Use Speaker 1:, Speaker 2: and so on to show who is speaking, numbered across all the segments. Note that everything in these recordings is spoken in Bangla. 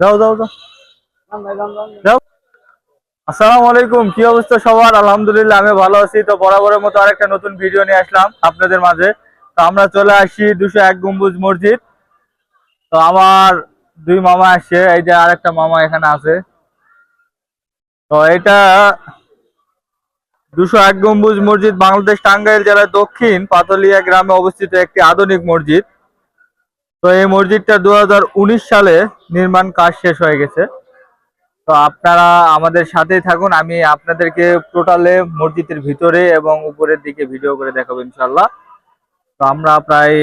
Speaker 1: যাও যাও যাও। আসসালামু আলাইকুম কি অবস্থা সবার? আলহামদুলিল্লাহ, আমি ভালো আছি। তো বরাবরের মতো আরেকটা নতুন ভিডিও নিয়ে আসলাম আপনাদের মাঝে। তো আমরা চলে আসি দুশো এক গম্বুজ মসজিদ। তো আমার দুই মামা আসছে, এই যে আরেকটা মামা এখানে আছে। তো এটা দুশো এক গম্বুজ মসজিদ, বাংলাদেশ টাঙ্গাইল জেলার দক্ষিণ পাতলিয়া গ্রামে অবস্থিত একটি আধুনিক মসজিদ। তো এই মসজিদটা দু হাজার উনিশ সালে নির্মাণ কাজ শেষ হয়ে গেছে। তো আপনারা আমাদের সাথেই থাকুন, আমি আপনাদেরকে টোটালে মসজিদের ভিতরে এবং উপরের দিকে ভিডিও করে দেখাবো ইনশাল্লাহ তো আমরা প্রায়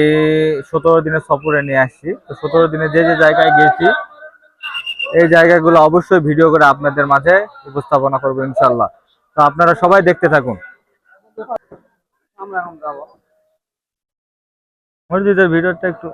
Speaker 1: সতেরো দিনের সফরে নিয়ে আসছি। তো সতেরো দিনে যে যে জায়গায় গেছি, এই জায়গাগুলো অবশ্যই ভিডিও করে আপনাদের মাঝে উপস্থাপনা করব ইনশাল্লাহ তো আপনারা সবাই দেখতে থাকুন। মসজিদের ভিডিওটা একটু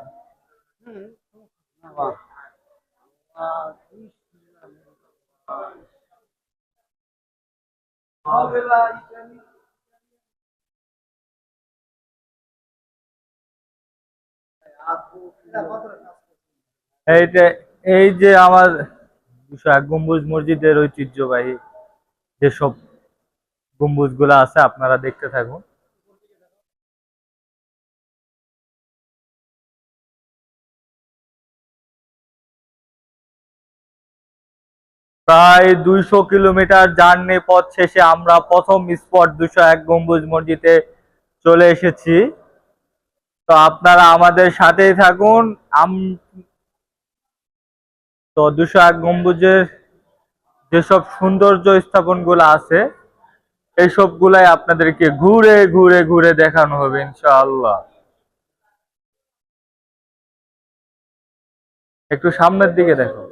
Speaker 1: এই যে এই যে আমার গম্বুজ মসজিদের ঐতিহ্যবাহী যেসব গম্বুজগুলা আছে, আপনারা দেখতে থাকুন। প্রায় দুইশো কিলোমিটার জার্নি পথ শেষে আমরা প্রথম স্পট দুশো এক গম্বুজ মসজিদে চলে এসেছি। তো আপনারা আমাদের সাথেই থাকুন। তো দুশো এক গম্বুজের যেসব সৌন্দর্য স্থাপনগুলো আছে এইসব গুলাই আপনাদেরকে ঘুরে ঘুরে ঘুরে দেখানো হবে ইনশাআল্লাহ। একটু সামনের দিকে দেখো।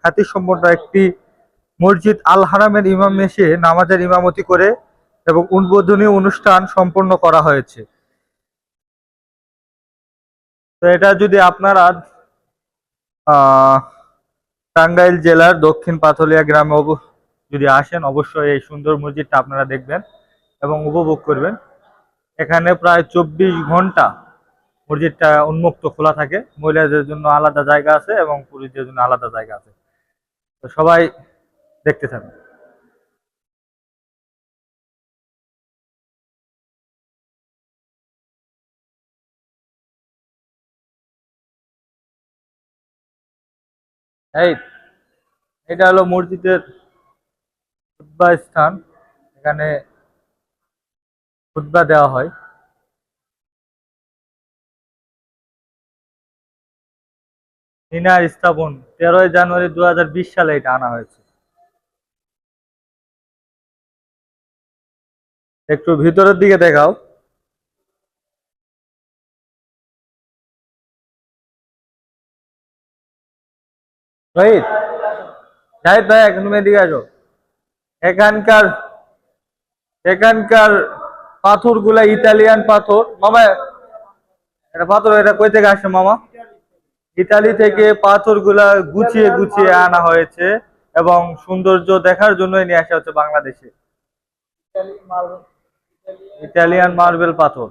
Speaker 1: খ্যাতিসম্পন্ন একটি মসজিদ আল হারামের ইমাম এসে নামাজের ইমামতি করে এবং উদ্বোধনী অনুষ্ঠান সম্পন্ন করা হয়েছে। তো এটা যদি আপনারা টাঙ্গাইল জেলার দক্ষিণ পাথলিয়া গ্রামে যদি আসেন, অবশ্যই এই সুন্দর মসজিদটা আপনারা দেখবেন এবং উপভোগ করবেন। এখানে প্রায় চব্বিশ ঘণ্টা মসজিদটা উন্মুক্ত, খোলা থাকে। মহিলাদের জন্য আলাদা জায়গা আছে এবং পুরুষদের জন্য আলাদা জায়গা আছে। তো সবাই দেখতে থাকুন। এই, এটা হলো মসজিদের স্থান। এখানে খুতবা দেওয়া হয়। মিনার স্থাপন, তেরোই জানুয়ারি দু হাজার বিশ সালে এটা আনা হয়েছে। একটু ভিতরের দিকে দেখাও। রহিত এখন তুমি এখানকার এখানকার পাথরগুলা ইতালিয়ান পাথর। মামা, এটা পাথর, এটা কই থেকে আসে মামা? ইতালি থেকে পাথরগুলা গুছিয়ে গুছিয়ে আনা হয়েছে এবং সৌন্দর্য দেখার জন্যই নিয়ে আসা হচ্ছে বাংলাদেশে। ইটালিয়ান মার্বেল পাথর।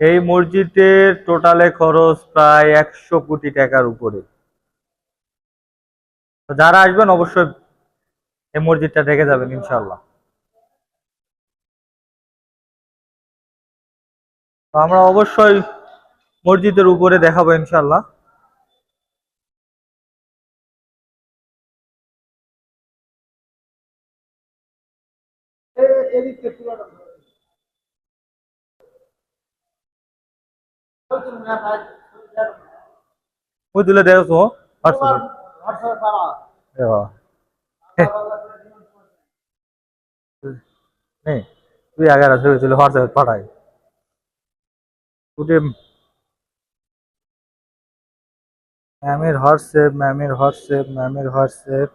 Speaker 1: এই মসজিদের টোটালে খরচ প্রায় একশো কোটি টাকার উপরে। যারা আসবেন অবশ্যই এই মসজিদটা দেখে যাবেন ইনশাল্লাহ আমরা অবশ্যই মসজিদের উপরে দেখাবো ইনশাল্লাহ তুলে দেখো তুই আগে তুলে হোয়াটসঅ্যাপে পাঠাই। ম্যামের হোয়াটসঅ্যাপ ম্যামের হোয়াটসঅ্যাপ ম্যামের হোয়াটসঅ্যাপ।